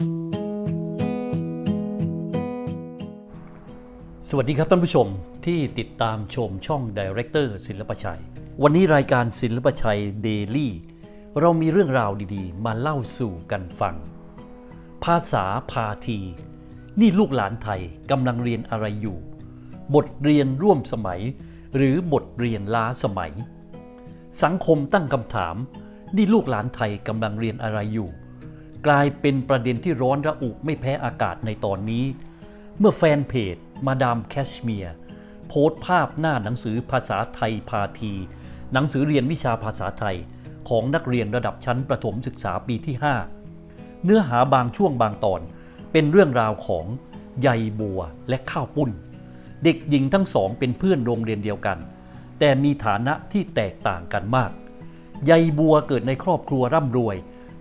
สวัสดีครับท่านผู้ชมที่ติดตามชมช่อง Director ศิลปชัย วันนี้รายการศิลปชัย Daily เรามีเรื่องราวดีๆ มาเล่าสู่กันฟัง ภาษาพาที นี่ลูกหลานไทยกำลังเรียนอะไรอยู่ บทเรียนร่วมสมัย หรือบทเรียนล้าสมัย สังคมตั้งคำถาม นี่ลูกหลานไทยกำลังเรียนอะไรอยู่ กลายเป็นประเด็นที่ร้อนระอุไม่แพ้อากาศในตอนนี้ เมื่อแฟนเพจ มาดามแคชเมียร์โพสต์ภาพหน้าหนังสือภาษาไทยพาที หนังสือเรียนวิชาภาษาไทย ของนักเรียนระดับชั้นประถมศึกษาปีที่ 5 เนื้อหาบางช่วงบางตอน เป็นเรื่องราวของใยบัวและข้าวปุ้น เด็กหญิงทั้งสองเป็นเพื่อนโรงเรียนเดียวกัน แต่มีฐานะที่แตกต่างกันมาก ใยบัวเกิดในครอบครัวร่ำรวย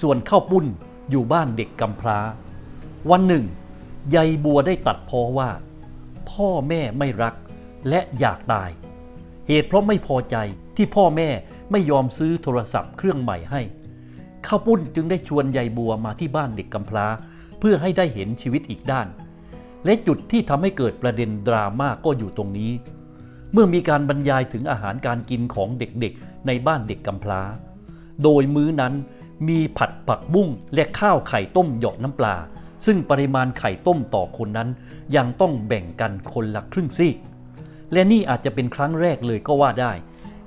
ส่วนข้าวปุ้น อยู่บ้านเด็กกำพร้า วันหนึ่งใยบัวได้ตัดพ้อว่า พ่อแม่ไม่รักและอยากตาย เหตุเพราะไม่พอใจที่พ่อแม่ไม่ยอมซื้อโทรศัพท์เครื่องใหม่ให้ข้าวปุ้นจึงได้ชวนใยบัวมาที่บ้านเด็กกำพร้า เพื่อให้ได้เห็นชีวิตอีกด้าน และจุดที่ทำให้เกิดประเด็นดราม่าก็อยู่ตรงนี้ เมื่อมีการบรรยายถึงอาหารการกินของเด็กๆ ในบ้านเด็กกำพร้า โดยมื้อนั้น มีผัดผักบุ้งและข้าวไข่ต้มหยอกน้ำปลา ซึ่งปริมาณไข่ต้มต่อคนนั้น ยังต้องแบ่งกันคนละครึ่งซีก และนี่อาจจะเป็นครั้งแรกเลยก็ว่าได้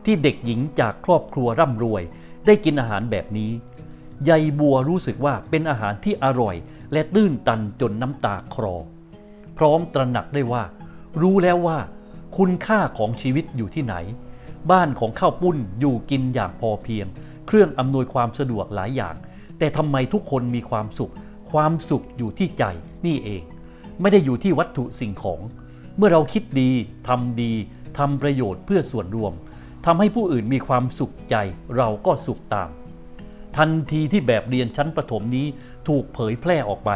ที่เด็กหญิงจากครอบครัวร่ำรวย ได้กินอาหารแบบนี้ยายบัวรู้สึกว่าเป็นอาหารที่อร่อย และตื้นตันจนน้ำตาคลอพร้อมตระหนักได้ว่า รู้แล้วว่า คุณค่าของชีวิตอยู่ที่ไหน บ้านของข้าวปุ้นอยู่กินอย่างพอเพียง เครื่องอำนวยความสะดวกหลายอย่าง แต่ทำไมทุกคนมีความสุข ความสุขอยู่ที่ใจนี่เอง ไม่ได้อยู่ที่วัตถุสิ่งของ เมื่อเราคิดดีทำดีทำประโยชน์เพื่อส่วนรวมทำให้ผู้อื่นมีความสุขใจเราก็สุขตาม ทันทีที่แบบเรียนชั้นประถมนี้ถูกเผยแพร่ออกไป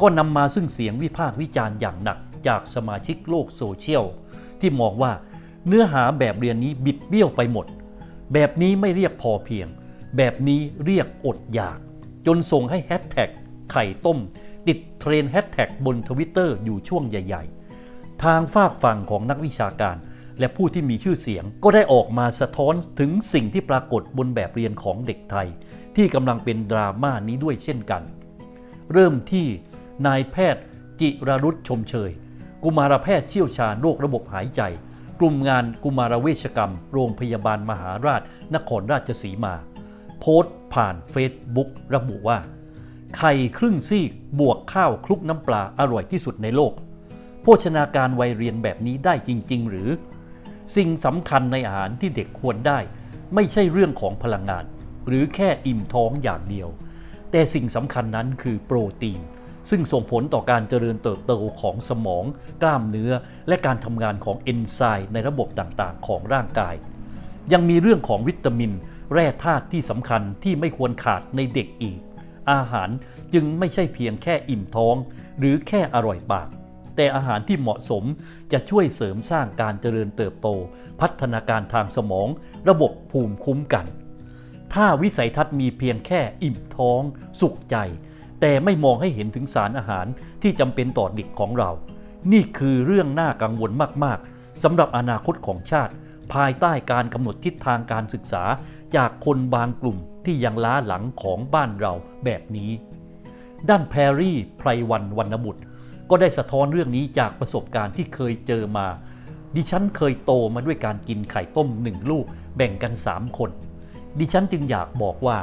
ก็นำมาซึ่งเสียงวิพากษ์วิจารณ์อย่างหนักจากสมาชิกโลกโซเชียลที่มองว่าเนื้อหาแบบเรียนนี้บิดเบี้ยวไปหมด แบบนี้ไม่เรียกพอเพียง แบบนี้เรียกอดอยาก จนส่งให้แฮชแท็กไข่ต้ม ติดเทรนแฮชแท็กบนทวิตเตอร์อยู่ช่วงใหญ่ ๆ ทางฝากฝั่งของนักวิชาการ และผู้ที่มีชื่อเสียง ก็ได้ออกมาสะท้อนถึงสิ่งที่ปรากฏบนแบบเรียนของเด็กไทย ที่กำลังเป็นดราม่านี้ด้วยเช่นกัน เริ่มที่นายแพทย์จิรรุตชมเชย กุมารแพทย์เชี่ยวชาญโรคระบบหายใจ กลุ่มงานกุมารเวชกรรม โรงพยาบาลมหาราช นครราชสีมา โพสต์ผ่านเฟซบุ๊กระบุว่า ไข่ครึ่งซีกบวกข้าวคลุกน้ำปลาอร่อยที่สุดในโลก โภชนาการวัยเรียนแบบนี้ได้จริง ๆ หรือ สิ่งสำคัญในอาหารที่เด็กควรได้ ไม่ใช่เรื่องของพลังงาน หรือแค่อิ่มท้องอย่างเดียว แต่สิ่งสำคัญนั้นคือโปรตีน ซึ่งส่งผลต่อการเจริญเติบโตของสมอง กล้ามเนื้อ และการทำงานของเอนไซม์ในระบบต่างๆ ของร่างกาย ยังมีเรื่องของวิตามิน แร่ธาตุที่สำคัญที่ไม่ควรขาดในเด็กอีก อาหารจึงไม่ใช่เพียงแค่อิ่มท้อง หรือแค่อร่อยปากแต่อาหารที่เหมาะสมจะช่วยเสริมสร้างการเจริญเติบโต พัฒนาการทางสมอง ระบบภูมิคุ้มกัน ถ้าวิสัยทัศน์มีเพียงแค่อิ่มท้อง สุขใจ แต่ไม่มองให้เห็นถึงสารอาหารที่จำเป็นต่อเด็กของเรา นี่คือเรื่องน่ากังวลมากๆสำหรับอนาคตของชาติ ภายใต้การกำหนดทิศทางการศึกษาจากคนบางกลุ่มที่ยังล้าหลังของบ้านเราแบบนี้ ด้านแพรรี่ไพรวันวรรณบุตร ก็ได้สะท้อนเรื่องนี้จากประสบการณ์ที่เคยเจอมา ดิฉันเคยโตมาด้วยการกินไข่ต้มหนึ่งลูกแบ่งกัน 3 คน ดิฉันจึงอยากบอกว่า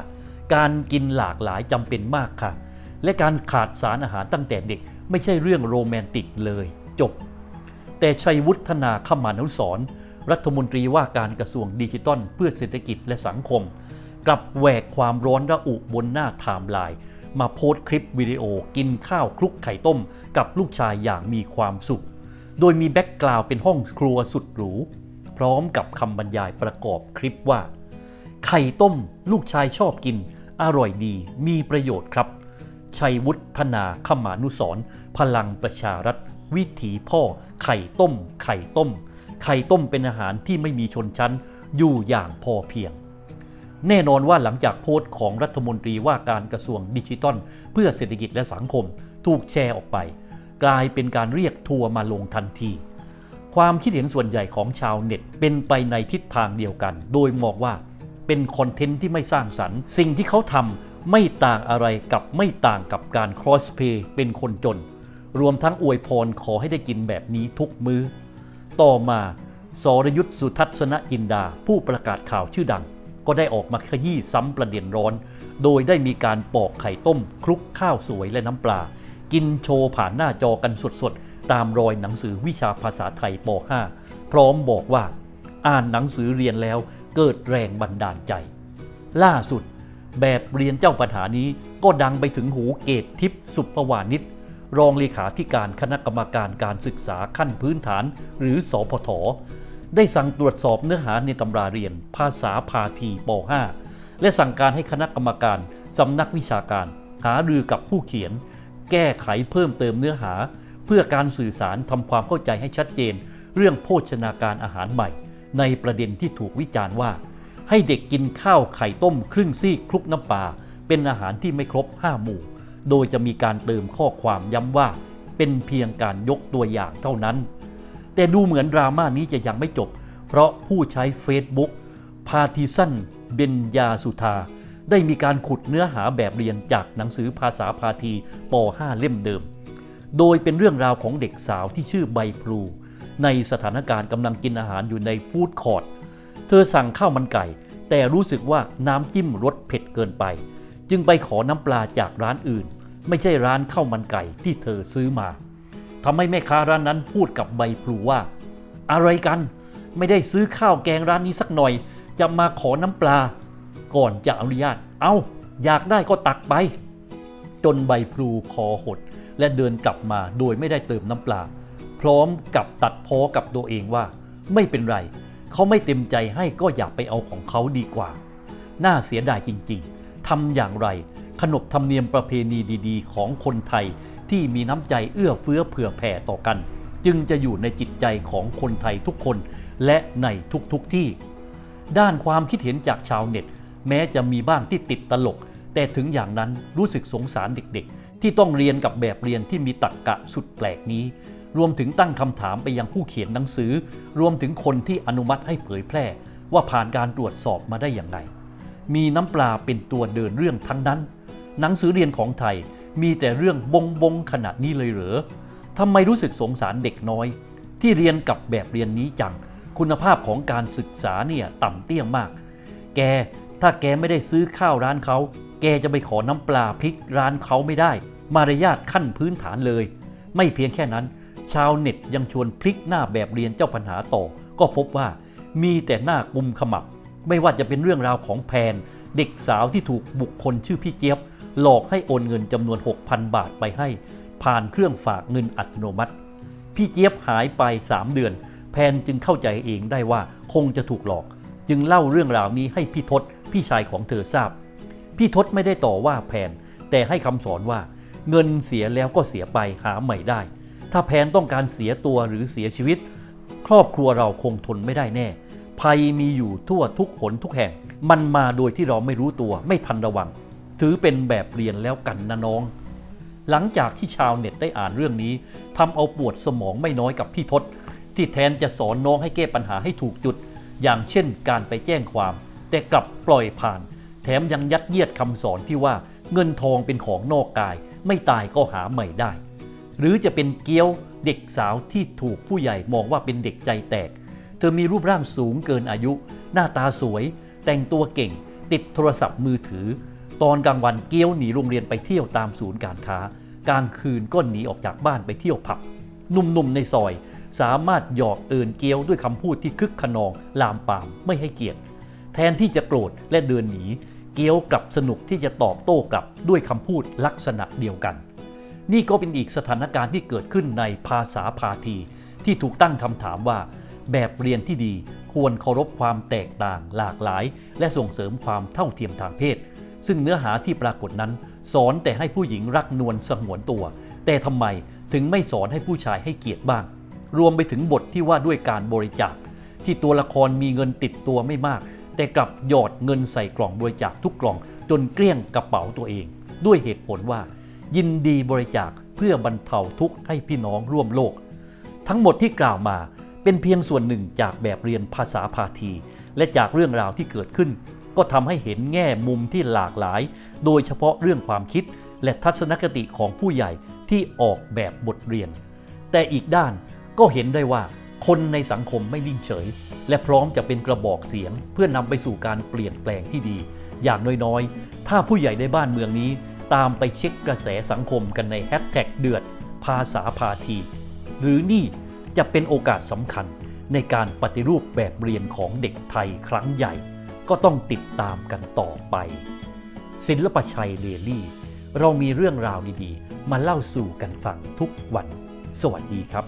การกินหลากหลายจำเป็นมากค่ะ และการขาดสารอาหารตั้งแต่เด็กไม่ใช่เรื่องโรแมนติกเลย จบ แต่ชัยวุฒนาขมานุสรรัฐมนตรีว่าการกระทรวงดิจิทัลเพื่อเศรษฐกิจและสังคม กลับแหวกความร้อนระอุบนหน้าไทม์ไลน์มาโพสต์คลิปวิดีโอกินข้าวคลุกไข่ต้มกับลูกชายอย่างมีความสุข โดยมีแบ็กกราวเป็นห้องครัวสุดหรู พร้อมกับคำบรรยายประกอบคลิปว่า ไข่ต้ม ลูกชายชอบกิน อร่อยดีมีประโยชน์ครับ ชัยวุฒนาขมานุสรพลังประชารัฐ วิถีพ่อ ไข่ต้ม ไข่ต้ม ไข่ต้มเป็นอาหารที่ไม่มีชนชั้น อยู่อย่างพอเพียง แน่นอนว่าหลังจากโพสต์ของรัฐมนตรีว่าการกระทรวงดิจิทัล เพื่อเศรษฐกิจและสังคม ถูกแชร์ออกไป กลายเป็นการเรียกทัวร์มาลงทันที ความคิดเห็นส่วนใหญ่ของชาวเน็ตเป็นไปในทิศทางเดียวกัน โดยมองว่าเป็นคอนเทนต์ที่ไม่สร้างสรรค์ สิ่งที่เขาทำ ไม่ต่างอะไรกับไม่ต่างกับการครอสเพย์เป็นคนจน รวมทั้งอวยพรขอให้ได้กินแบบนี้ทุกมือ้อ ต่อมาสรยุทธสุทัศนจินดาผู้ประกาศข่าวชื่อดัง ก็ได้ออกมาขยี้ซ้ำประเด็นร้อน โดยได้มีการปอกไข่ต้ม คลุกข้าวสวยและน้ำปลา กินโชว์ผ่านหน้าจอกันสดๆ ตามรอยหนังสือวิชาภาษาไทยป .5 พร้อมบอกว่า อ่านหนังสือเรียนแล้วเกิดแรงบันดาลใจ ล่าสุด แบบเรียนเจ้าปัญหานี้ก็ดังไปถึงหูเกตทิพย์สุภวานิชรองเลขาธิการคณะกรรมการการศึกษาขั้นพื้นฐาน หรือสอพทได้สั่งตรวจสอบเนื้อหาในตำราเรียน ภาษาพาทีป .5 และสั่งการให้คณะกรรมการสำนักวิชาการ หารือกับผู้เขียน แก้ไขเพิ่มเติมเนื้อหา เพื่อการสื่อสารทำความเข้าใจให้ชัดเจน เรื่องโภชนาการอาหารใหม่ ในประเด็นที่ถูกวิจารณ์ว่า ให้เด็กกินข้าวไข่ต้มครึ่งซีกคลุกน้ำปลาเป็นอาหารที่ไม่ครบ 5 หมู่ โดยจะมีการเติมข้อความย้ำว่า เป็นเพียงการยกตัวอย่างเท่านั้น แต่ดูเหมือนดราม่านี้จะยังไม่จบ เพราะผู้ใช้ Facebook พาทิสันเบญญาสุธา ได้มีการขุดเนื้อหาแบบเรียนจากหนังสือภาษาพาทีป .5 เล่มเดิม โดยเป็นเรื่องราวของเด็กสาวที่ชื่อใบพลูในสถานการณ์กำลังกินอาหารอยู่ในฟู้ดคอร์ท เธอสั่งข้าวมันไก่ แต่รู้สึกว่าน้ำจิ้มรสเผ็ดเกินไป จึงไปขอน้ำปลาจากร้านอื่น ไม่ใช่ร้านข้าวมันไก่ที่เธอซื้อมาทำให้แม่ค้าร้านนั้นพูดกับใบพลูว่า อะไรกัน ไม่ได้ซื้อข้าวแกงร้านนี้สักหน่อย จะมาขอน้ำปลา ก่อนจะอนุญาต เอาอยากได้ก็ตักไป จนใบพลูคอหด และเดินกลับมาโดยไม่ได้เติมน้ำปลา พร้อมกับตัดพ้อกับตัวเองว่า ไม่เป็นไร เขาไม่เต็มใจให้ก็อย่าไปเอาของเขาดีกว่า น่าเสียดายจริงๆทำอย่างไร ขนบธรรมเนียมประเพณีดีๆ ของคนไทยที่มีน้ำใจเอื้อเฟื้อเผื่อแผ่ต่อกัน จึงจะอยู่ในจิตใจของคนไทยทุกคนและในทุกๆทที่ ด้านความคิดเห็นจากชาวเน็ต แม้จะมีบ้างที่ติดตลก แต่ถึงอย่างนั้นรู้สึกสงสารเด็กๆ ที่ต้องเรียนกับแบบเรียนที่มีตรรกกะสุดแปลกนี้ รวมถึงตั้งคำถามไปยังผู้เขียนหนังสือ รวมถึงคนที่อนุมัติให้เผยแพร่ ว่าผ่านการตรวจสอบมาได้อย่างไร มีน้ำปลาเป็นตัวเดินเรื่องทั้งนั้น หนังสือเรียนของไทยมีแต่เรื่องบงบงขนาดนี้เลยเหรอทำไมรู้สึกสงสารเด็กน้อย ที่เรียนกับแบบเรียนนี้จัง คุณภาพของการศึกษาเนี่ยต่ำเตี้ยมาก แกถ้าแกไม่ได้ซื้อข้าวร้านเขา แกจะไปขอน้ำปลาพริกร้านเขาไม่ได้ มารยาทขั้นพื้นฐานเลย ไม่เพียงแค่นั้น ชาวเน็ตยังชวนพลิกหน้าแบบเรียนเจ้าปัญหาต่อ ก็พบว่ามีแต่หน้ากุมขมับ ไม่ว่าจะเป็นเรื่องราวของแพน เด็กสาวที่ถูกบุคคลชื่อพี่เจี๊ยบ หลอกให้โอนเงินจำนวน 6,000 บาทไปให้ ผ่านเครื่องฝากเงินอัตโนมัติ พี่เจี๊ยบหายไป 3 เดือน แพนจึงเข้าใจเองได้ว่าคงจะถูกหลอก จึงเล่าเรื่องราวนี้ให้พี่ทศพี่ชายของเธอทราบ พี่ทศไม่ได้ต่อว่าแพนแต่ให้คำสอนว่า เงินเสียแล้วก็เสียไปหาใหม่ได้ ถ้าแพนต้องการเสียตัวหรือเสียชีวิต ครอบครัวเราคงทนไม่ได้แน่ ภัยมีอยู่ทั่วทุกหนทุกแห่ง มันมาโดยที่เราไม่รู้ตัวไม่ทันระวัง ถือเป็นแบบเรียนแล้วกันนะน้อง หลังจากที่ชาวเน็ตได้อ่านเรื่องนี้ทำเอาปวดสมองไม่น้อยกับพี่ทศที่แทนจะสอนน้องให้แก้ปัญหาให้ถูกจุด อย่างเช่นการไปแจ้งความ แต่กลับปล่อยผ่าน แถมยังยัดเยียดคำสอนที่ว่าเงินทองเป็นของนอกกาย ไม่ตายก็หาใหม่ได้ หรือจะเป็นเกี้ยวเด็กสาวที่ถูกผู้ใหญ่มองว่าเป็นเด็กใจแตก เธอมีรูปร่างสูงเกินอายุ หน้าตาสวย แต่งตัวเก่ง ติดโทรศัพท์มือถือ ตอนกลางวันเกี้ยวหนีโรงเรียนไปเที่ยวตามศูนย์การค้ากลางคืนก็หนีออกจากบ้านไปเที่ยวผับหนุ่มๆในซอยสามารถหยอกเอินเกี้ยวด้วยคำพูดที่คึกขนองลามปามไม่ให้เกียรติ แทนที่จะโกรธและเดินหนี เกี้ยวกลับสนุกที่จะตอบโต้กลับด้วยคำพูดลักษณะเดียวกัน นี่ก็เป็นอีกสถานการณ์ที่เกิดขึ้นในภาษาพาที ที่ถูกตั้งคำถามว่า แบบเรียนที่ดีควรเคารพความแตกต่างหลากหลาย และส่งเสริมความเท่าเทียมทางเพศ ซึ่งเนื้อหาที่ปรากฏนั้น สอนแต่ให้ผู้หญิงรักนวลสงวนตัว แต่ทำไมถึงไม่สอนให้ผู้ชายให้เกียรติบ้าง รวมไปถึงบทที่ว่าด้วยการบริจาค ที่ตัวละครมีเงินติดตัวไม่มาก แต่กลับหยอดเงินใส่กล่องบริจาคทุกกล่อง จนเกลี้ยงกระเป๋าตัวเอง ด้วยเหตุผลว่า ยินดีบริจาคเพื่อบรรเทาทุกข์ให้พี่น้องร่วมโลก ทั้งหมดที่กล่าวมาเป็นเพียงส่วนหนึ่งจากแบบเรียนภาษาพาที และจากเรื่องราวที่เกิดขึ้น ก็ทำให้เห็นแง่มุมที่หลากหลาย โดยเฉพาะเรื่องความคิดและทัศนคติของผู้ใหญ่ที่ออกแบบบทเรียน แต่อีกด้านก็เห็นได้ว่าคนในสังคมไม่นิ่งเฉย และพร้อมจะเป็นกระบอกเสียง เพื่อนำไปสู่การเปลี่ยนแปลงที่ดี อย่างน้อยๆ ถ้าผู้ใหญ่ในบ้านเมืองนี้ ตามไปเช็คกระแสสังคมกันในแฮชแท็กเดือดภาษาพาที หรือนี่จะเป็นโอกาสสำคัญในการปฏิรูปแบบเรียนของเด็กไทยครั้งใหญ่ ก็ต้องติดตามกันต่อไป ศิลปชัยเดลี่ เรามีเรื่องราวดีๆ มาเล่าสู่กันฟังทุกวัน สวัสดีครับ